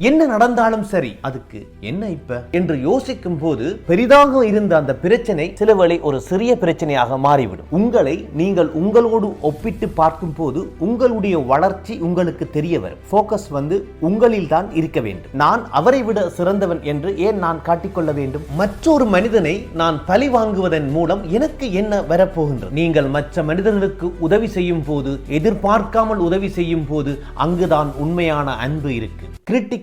என்ன நடந்தாலும் சரி அதுக்கு என்ன இப்ப? என்று யோசிக்கும் போது பெரிதாக இருந்த அந்த பிரச்சனை சிலவேளை ஒரு சிறிய பிரச்சனையாக மாறிவிடும். உங்களை நீங்கள் உங்களோடு ஒப்பிட்டு பார்க்கும் போது உங்களுடைய வளர்ச்சி உங்களுக்கு தெரிய வரும். ஃபோக்கஸ் வந்து உங்களில் தான் இருக்க வேண்டும். நான் அவரை விட சிறந்தவன் என்று ஏன் நான் காட்டிக்கொள்ள வேண்டும்? மற்றொரு மனிதனை நான் பழி வாங்குவதன் மூலம் எனக்கு என்ன வரப்போகின்றது? நீங்கள் மற்ற மனிதர்களுக்கு உதவி செய்யும் போது எதிர்பார்க்காமல் உதவி செய்யும் போது அங்குதான் உண்மையான அன்பு இருக்கு.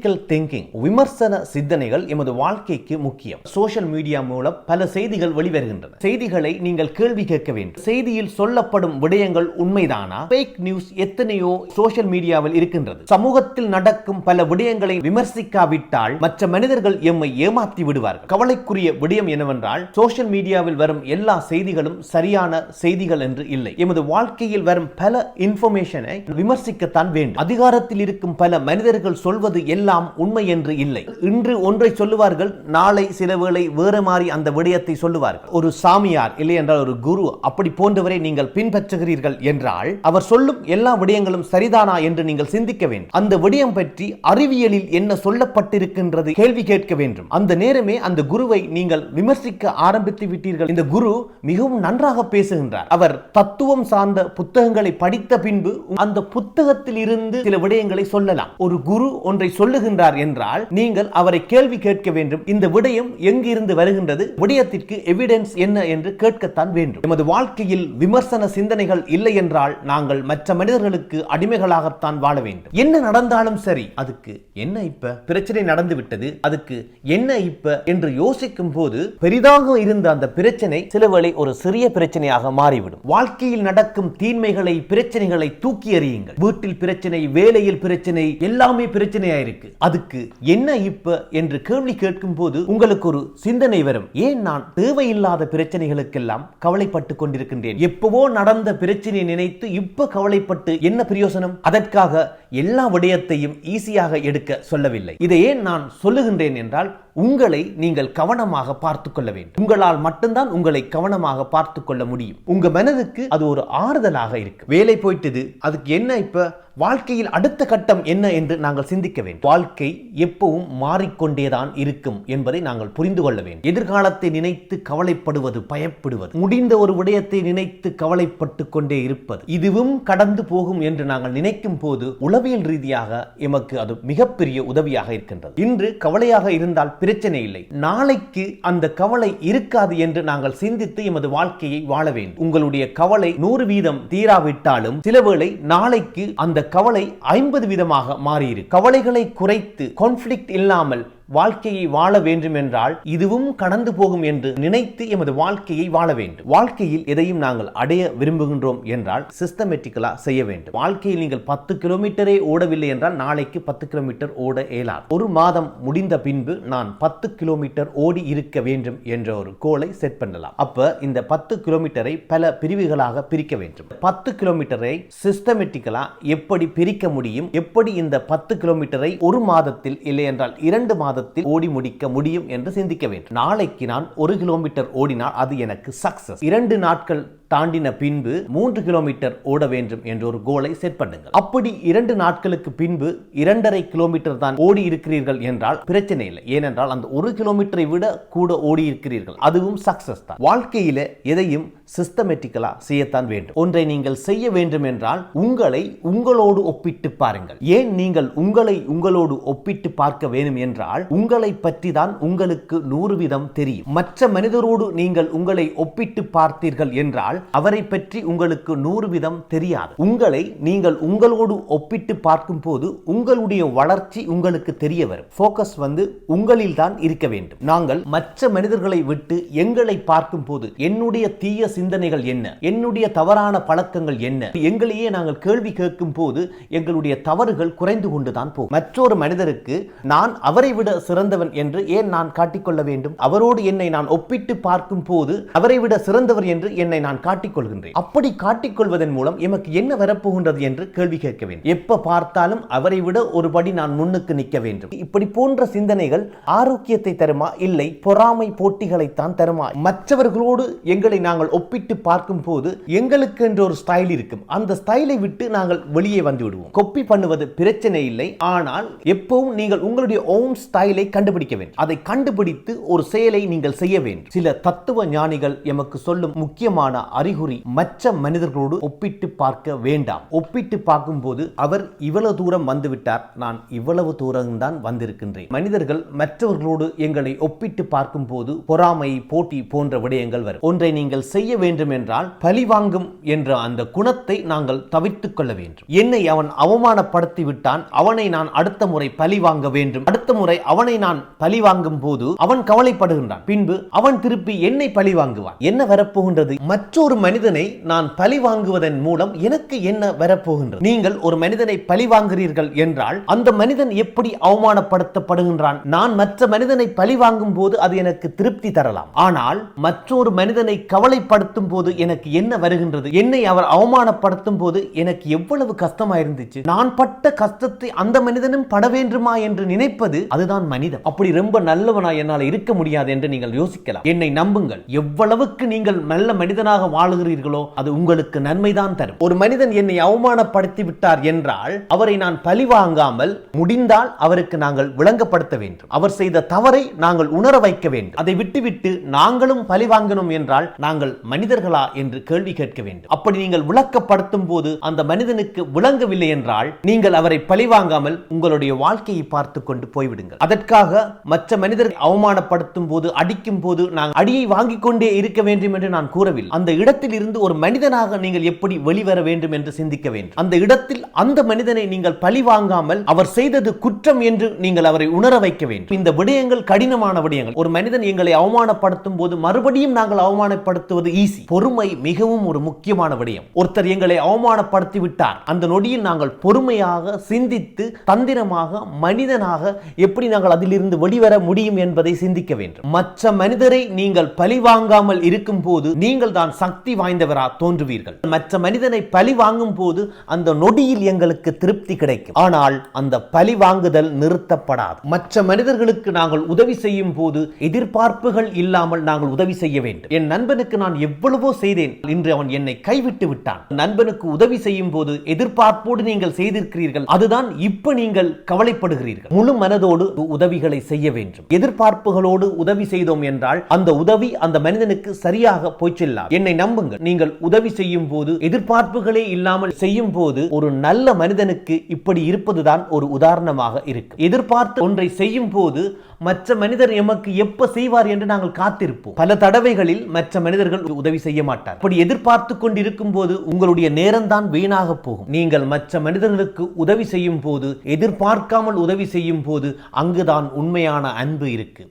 கிரிட்டிக்கல் திங்கிங் விமர்சன சிந்தனைகள் எமது வாழ்க்கைக்கு முக்கியம். சோஷியல் மீடியா மூலம் பல செய்திகள் வெளிவருகின்றன. செய்திகளை நீங்கள் கேள்வி கேட்க வேண்டும். செய்தியில் சொல்லப்படும் விடயங்கள் உண்மைதானா? பேக் நியூஸ் எத்தனையோ சோஷியல் மீடியாவில் இருக்கின்றது. சமூகத்தில் நடக்கும் பல விடயங்களை விமர்சிக்காவிட்டால் மற்ற மனிதர்கள் எம்மை ஏமாற்றி விடுவார்கள். கவலைக்குரிய விடயம் என்னவென்றால் சோஷியல் மீடியாவில் வரும் எல்லா செய்திகளும் சரியான செய்திகள் என்று இல்லை. எமது வாழ்க்கையில் வரும் பல இன்ஃபர்மேஷனை விமர்சிக்கத்தான் வேண்டும். அதிகாரத்தில் இருக்கும் பல மனிதர்கள் சொல்வது எல்லாம் உண்மை என்று இல்லை. இன்று ஒன்றை சொல்லுவார்கள் நாளை சில வேளை வேறு மாதிரி அந்த விடயத்தை சொல்லுவார்கள். ஒரு சாமியார் இல்லை என்றால் ஒரு குரு அப்படி போன்றவரை நீங்கள் பின்பற்றுகிறீர்கள் என்றால் அவர் சொல்லும் எல்லா விடயங்களும் சரிதானா என்று நீங்கள் சிந்திக்க வேண்டும். அந்த விடயம் பற்றி அறிவியலில் என்ன சொல்லப்பட்டிருக்கின்றது கேள்வி கேட்க வேண்டும். அந்த நேரமே அந்த குருவை நீங்கள் விமர்சிக்க ஆரம்பித்து விட்டீர்கள். இந்த குரு மிகவும் நன்றாக பேசுகின்றார். அவர் தத்துவம் சார்ந்த புத்தகங்களை படித்த பின்பு அந்த புத்தகத்தில் இருந்து சில விடயங்களை சொல்லலாம். ஒரு குரு ஒன்றை வருகின்றார் என்றால் நீங்கள் அவரை கேள்வி கேட்க வேண்டும். இந்த விடயம் எங்கிருந்து வருகின்றது? விடயத்திற்கு எவிடன்ஸ் என்ன என்று கேட்கத்தான் வேண்டும். எமது வாழ்க்கையில் விமர்சன சிந்தனைகள் இல்லை என்றால் நாங்கள் மற்ற மனிதர்களுக்கு அடிமைகளாகத்தான் வாழ வேண்டும். என்ன நடந்தாலும் சரி அதுக்கு என்ன இப்ப? பிரச்சனை நடந்து விட்டது அதுக்கு என்ன இப்ப? என்று யோசிக்கும் போது பெரிதாக இருந்த அந்த பிரச்சனை சிலவேளை ஒரு சிறிய பிரச்சனையாக மாறிவிடும். வாழ்க்கையில் நடக்கும் தீன்மைகளை பிரச்சனைகளை தூக்கி எறியுங்கள். வீட்டில் பிரச்சனை வேலையில் பிரச்சனை எல்லாமே பிரச்சனையா இருக்கு அதுக்கு என்ன இப்ப என்று கேள்வி கேட்கும் போது உங்களுக்கு ஒரு சிந்தனை வரும். ஏன் நான் தேவையில்லாத பிரச்சனைகளுக்கெல்லாம் கவலைப்பட்டு கொண்டிருக்கின்றேன்? எப்பவோ நடந்த பிரச்சனையை நினைத்து இப்ப கவலைப்பட்டு என்ன பிரயோசனம்? அதற்காக எல்லா விடயத்தையும் ஈஸியாக எடுக்க சொல்லவில்லை. இதை ஏன் நான் சொல்லுகின்றேன் என்றால் உங்களை நீங்கள் கவனமாக பார்த்து கொள்ள வேண்டும். உங்களால் மட்டும்தான் உங்களை கவனமாக பார்த்து கொள்ள முடியும். உங்க மனதுக்கு அது ஒரு ஆறுதலாக இருக்கு. வேலை போயிட்டது அதுக்கு என்ன இப்ப? வாழ்க்கையில் அடுத்த கட்டம் என்ன என்று நாங்கள் சிந்திக்க வேண்டும். வாழ்க்கை எப்பவும் மாறிக்கொண்டேதான் இருக்கும் என்பதை நாங்கள் புரிந்து கொள்ள வேண்டும். எதிர்காலத்தை நினைத்து கவலைப்படுவது பயப்படுவது முடிந்த ஒரு விடயத்தை நினைத்து கவலைப்பட்டு கொண்டே இருப்பது இதுவும் கடந்து போகும் என்று நாங்கள் நினைக்கும் போது உளவியல் ரீதியாக எமக்கு அது மிகப்பெரிய உதவியாக இருக்கின்றது. இன்று கவலையாக இருந்தால் பிரச்சனை இல்லை. நாளைக்கு அந்த கவலை இருக்காது என்று நாங்கள் சிந்தித்து எமது வாழ்க்கையை வாழ வேண்டும். உங்களுடைய கவலை நூறு வீதம் தீராவிட்டாலும் சிலவேளை நாளைக்கு அந்த கவலை ஐம்பது வீதமாக மாறியிருக்கு. கவலைகளை குறைத்து கான்ஃபிளிக்ட் இல்லாமல் வாழ்க்கையை வாழ வேண்டும் என்றால் இதுவும் கடந்து போகும் என்று நினைத்து எமது வாழ்க்கையை வாழ வேண்டும். வாழ்க்கையில் எதையும் நாங்கள் அடைய விரும்புகின்றோம் என்றால் சிஸ்டமேட்டிக்கலா செய்ய வேண்டும். வாழ்க்கையில் நீங்கள் பத்து கிலோமீட்டரே ஓடவில்லை என்றால் நாளைக்கு பத்து கிலோமீட்டர் ஓட இயலாது. ஒரு மாதம் முடிந்த பின்பு நான் பத்து கிலோமீட்டர் ஓடி இருக்க வேண்டும் என்ற ஒரு கோலை செட் பண்ணலாம். அப்ப இந்த பத்து கிலோமீட்டரை பல பிரிவுகளாக பிரிக்க வேண்டும். பத்து கிலோமீட்டரை சிஸ்டமேட்டிக்கலா எப்படி பிரிக்க முடியும்? எப்படி இந்த பத்து கிலோமீட்டரை ஒரு மாதத்தில் இல்லை என்றால் இரண்டு மாதத்தில் ஓடி முடிக்க முடியும் என்று சிந்திக்க வேண்டும். நாளைக்கு நான் ஒரு கிலோமீட்டர் ஓடினால் அது எனக்கு சக்சஸ் இரண்டு நாட்கள் தாண்டின பின்பு மூன்று கிலோமீட்டர் ஓட வேண்டும் என்ற ஒரு கோலை செட் பண்ணுங்கள். அப்படி இரண்டு நாட்களுக்கு பின்பு இரண்டரை கிலோமீட்டர் தான் ஓடி இருக்கிறீர்கள் என்றால் பிரச்சனை இல்லை. ஏனென்றால் அந்த ஒரு கிலோமீட்டரை விட கூட ஓடி இருக்கிறீர்கள். அதுவும் சக்சஸ் தான். வாழ்க்கையில எதையும் சிஸ்டமேட்டிக்கலா செய்யத்தான் வேண்டும். ஒன்றை நீங்கள் செய்ய வேண்டும் என்றால் உங்களை உங்களோடு ஒப்பிட்டு பாருங்கள். ஏன் நீங்கள் உங்களை உங்களோடு ஒப்பிட்டு பார்க்க வேண்டும் என்றால் உங்களை பற்றி தான் உங்களுக்கு நூறு வீதம் தெரியும். மற்ற மனிதரோடு நீங்கள் உங்களை ஒப்பிட்டு பார்த்தீர்கள் என்றால் அவரை பற்றி உங்களுக்கு நூறு விதம் தெரியாது. உங்களை நீங்கள் உங்களோடு ஒப்பிட்டு பார்க்கும் போது உங்களுடைய வளர்ச்சி உங்களுக்கு தெரிய வரும். போக்கஸ் வந்து உங்களில் தான் இருக்க வேண்டும். நாங்கள் மற்ற மனிதர்களை விட்டு எங்களை பார்க்கும் போது என்னுடைய தீய சிந்தனைகள் என்ன? என்னுடைய தவறான பழக்கங்கள் என்ன? எங்களையே நாங்கள் கேள்வி கேட்கும் போது எங்களுடைய தவறுகள் குறைந்து கொண்டுதான் போகும். மற்றொரு மனிதருக்கு நான் அவரை விட சிறந்தவன் என்று ஏன் நான் காட்டிக்கொள்ள வேண்டும்? அவரோடு என்னை நான் ஒப்பிட்டு பார்க்கும் போது அவரை விட சிறந்தவர் என்று என்னை நான் காட்டிக்கொள்கின்றேன். அப்படி காட்டிக்கொள்வதன் மூலம் எமக்கு என்ன வரப்போகின்றது என்று கேள்வி கேட்க வேண்டும். எப்ப பார்த்தாலும் அவரை விட ஒரு படி நான் முன்னுக்கு நிற்க வேண்டும். இப்படி போன்ற சிந்தனைகள் ஆரோக்கியத்தை தருமா? இல்லை பொறாமை போட்டிகளைத்தான் தருமா? மற்றவர்களோடு எங்களை நாங்கள் ஒப்பிட்டு பார்க்கும் போது எங்களுக்கு என்ற ஒரு ஸ்டைல் இருக்கும். அந்த ஸ்டைலை விட்டு நாங்கள் வெளியே வந்து விடுவோம். கொப்பி பண்ணுவது பிரச்சனை இல்லை. ஆனால் எப்பவும் நீங்கள் உங்களுடைய ஓன் ஸ்டைலை கண்டுபிடிக்க வேண்டும். அதை கண்டுபிடித்து ஒரு செயலை நீங்கள் செய்ய வேண்டும். சில தத்துவ ஞானிகள் எமக்கு சொல்லும் முக்கியமான அறிகுறி மற்ற மனிதர்களோடு ஒப்பிட்டு பார்க்க வேண்டாம். ஒப்பிட்டு பார்க்கும்போது அவர் இவ்வளவு தூரம் வந்துவிட்டார். நான் இவ்வளவு தூரம்தான் வந்திருக்கின்றேன். மனிதர்கள் மற்றவர்களோடு எங்களை ஒப்பிட்டு பார்க்கும்போது பொறாமை போட்டி போன்ற விடயங்கள் வரும். ஒன்றை நீங்கள் செய்ய வேண்டும் என்றால் பழிவாங்கும் என்ற அந்த குணத்தை நாங்கள் தவிர்த்துக் கொள்ள வேண்டும். என்னை அவன் அவமானப்படுத்தி விட்டான். அவனை நான் அடுத்த முறை பழி வாங்க வேண்டும். அடுத்த முறை அவனை நான் பழி வாங்கும் போது அவன் கவலைப்படுகின்றான். பின்பு அவன் திருப்பி என்னை பழி வாங்குவான். என்ன வரப்போகின்றது? மற்றொரு மனிதனை நான் பழி வாங்குவதன் மூலம் எனக்கு என்ன வரப்போகின்றது? நீங்கள் ஒரு மனிதனை பழி வாங்குறீர்கள் என்றால் அந்த மனிதன் எப்படி அவமானப்படுத்தப்படுகின்றான்? நான் மற்ற மனிதனை பழி வாங்கும் போது அது எனக்கு திருப்தி தரலாம். ஆனால் மற்றொரு மனிதனை கவலைப்படுத்தும் போது எனக்கு என்ன வருகின்றது? என்னை அவர் அவமானப்படுத்தும் போது எனக்கு எவ்வளவு கஷ்டமா இருந்துச்சு நான் பட்ட கஷ்டத்தை அந்த மனிதனும் பட வேண்டுமா என்று நினைப்பது அதுதான் மனிதம். அப்படி ரொம்ப நல்லவனா என்னால் இருக்க முடியாது என்று நீங்கள் யோசிக்கலாம். என்னை நம்புங்கள். எவ்வளவுக்கு நீங்கள் நல்ல மனிதனாக வாழுகிறீர்களோ அது உங்களுக்கு நன்மைதான் தரும். ஒரு மனிதன் என்னை அவமானப்படுத்தி விட்டார் என்றால் அவரை நான் பழி வாங்காமல் முடிந்தால் அவருக்கு நாங்கள் விளங்கப்படுத்த வேண்டும். அவர் செய்த தவறை நாங்கள் உணர வைக்க வேண்டும். அதை விட்டுவிட்டு நாங்களும் பழி வாங்கணும் என்றால் நாங்கள் மனிதர்களா என்று கேள்வி கேட்க வேண்டும். அப்படி நீங்கள் விளக்கப்படுத்தும் போது அந்த மனிதனுக்கு விளங்கவில்லை என்றால் நீங்கள் அவரை பழி வாங்காமல் உங்களுடைய வாழ்க்கையை பார்த்து கொண்டு போய்விடுங்கள். அதற்காக மற்ற மனிதர்கள் அவமானப்படுத்தும் போது அடிக்கும் போது நாங்கள் அடியை வாங்கிக் கொண்டே இருக்க வேண்டும் என்று நான் கூறவில்லை. அந்த இடத்தில் இருந்து ஒரு மனிதனாக நீங்கள் எப்படி வெளிவர வேண்டும் என்று சிந்திக்க வேண்டும். அந்த இடத்தில் அந்த மனிதனை நீங்கள் பழி வாங்காமல் அவர் செய்தது குற்றம் என்று நீங்கள் அவரை உணர வைக்க வேண்டும். இந்த விடயங்கள் கடினமான விடயங்கள். ஒரு மனிதன் எங்களை அவமானப்படுத்தும் போது மறுபடியும் நாங்கள் அவமானப்படுத்துவது ஈஸி பொறுமை மிகவும் ஒரு முக்கியமான விடயம். ஒருத்தர் எங்களை அவமானப்படுத்தி விட்டார். அந்த நொடியில் நாங்கள் பொறுமையாக சிந்தித்து தந்திரமாக மனிதனாக எப்படி நாங்கள் அதிலிருந்து வெளிவர முடியும் என்பதை சிந்திக்க வேண்டும். மற்ற மனிதரை நீங்கள் பழி வாங்காமல் இருக்கும் போது நீங்கள் தான் சக்தி வாய்ந்தவரா தோன்றுவீர்கள். மற்ற மனிதனை பழி வாங்கும் போது அந்த நொடியில் எங்களுக்கு திருப்தி கிடைக்கும். ஆனால் அந்த பழி வாங்குதல் நிறுத்தப்படாது. மற்ற மனிதர்களுக்கு நாங்கள் உதவி செய்யும் போது எதிர்பார்ப்புகள் இல்லாமல் நாங்கள் உதவி செய்ய வேண்டும். என் நண்பனுக்கு நான் எவ்வளவோ செய்தேன். இன்று அவன் என்னை கைவிட்டு விட்டான். நண்பனுக்கு உதவி செய்யும் போது எதிர்பார்ப்போடு நீங்கள் செய்திருக்கிறீர்கள். அதுதான் இப்ப நீங்கள் கவலைப்படுகிறீர்கள். முழு மனதோடு உதவிகளை செய்ய வேண்டும். எதிர்பார்ப்புகளோடு உதவி செய்தோம் என்றால் அந்த உதவி அந்த மனிதனுக்கு சரியாக போய் செல்லாம் என்னை நம்புங்கள். நீங்கள் உதவி செய்யும் போது எதிர்பார்ப்புகளே இல்லாமல் செய்யும் போது ஒரு நல்ல மனிதனுக்கு இப்படி இருப்பதுதான் ஒரு உதாரணமாக இருக்கு. எதிர்பார்த்து ஒன்றை செய்யும் போது மற்ற மனிதர் எமக்கு எப்ப செய்வார் என்று நாங்கள் காத்திருப்போம். பல தடவைகளில் மற்ற மனிதர்கள் உதவி செய்ய மாட்டார். அப்படி எதிர்பார்த்து கொண்டிருக்கும் போது உங்களுடைய நேரம் தான் வீணாக போகும். நீங்கள் மற்ற மனிதர்களுக்கு உதவி செய்யும் போது எதிர்பார்க்காமல் உதவி செய்யும் போது அங்குதான் உண்மையான அன்பு இருக்கு.